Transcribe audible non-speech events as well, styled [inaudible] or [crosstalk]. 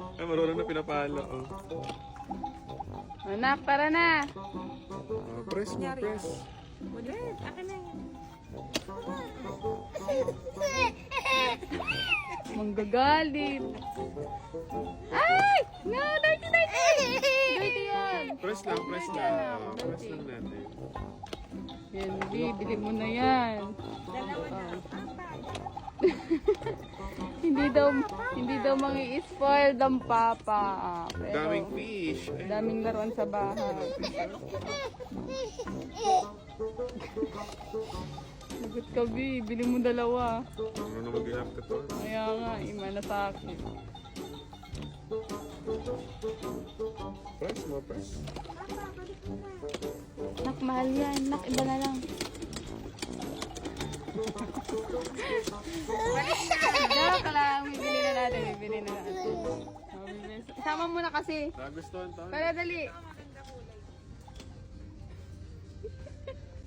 Ay, marunong na pinapalo. Oh. Anak, tara na. Ah, press mo, press. Ulit, akin na yan. Manggagalit. Ay! No, dirty, dirty! Dirty yan. Press lang, press lang. Press lang natin. Yan, B, bili mo na yan. Dalawa na. Hindi daw, hindi daw mangi-spoil ng papa. Ah, pero, Daming fish. Ay, daming laruan sa bahay. Sagot ka, B. Bili mo dalawa. Ano na mag-iap ka to? Kaya nga, ima na sa akin. Press mo, press. Nak, mahal yan. Nak, iba na lang. [laughs] Isama mo na kasi. Nagustuhan to? Para dali.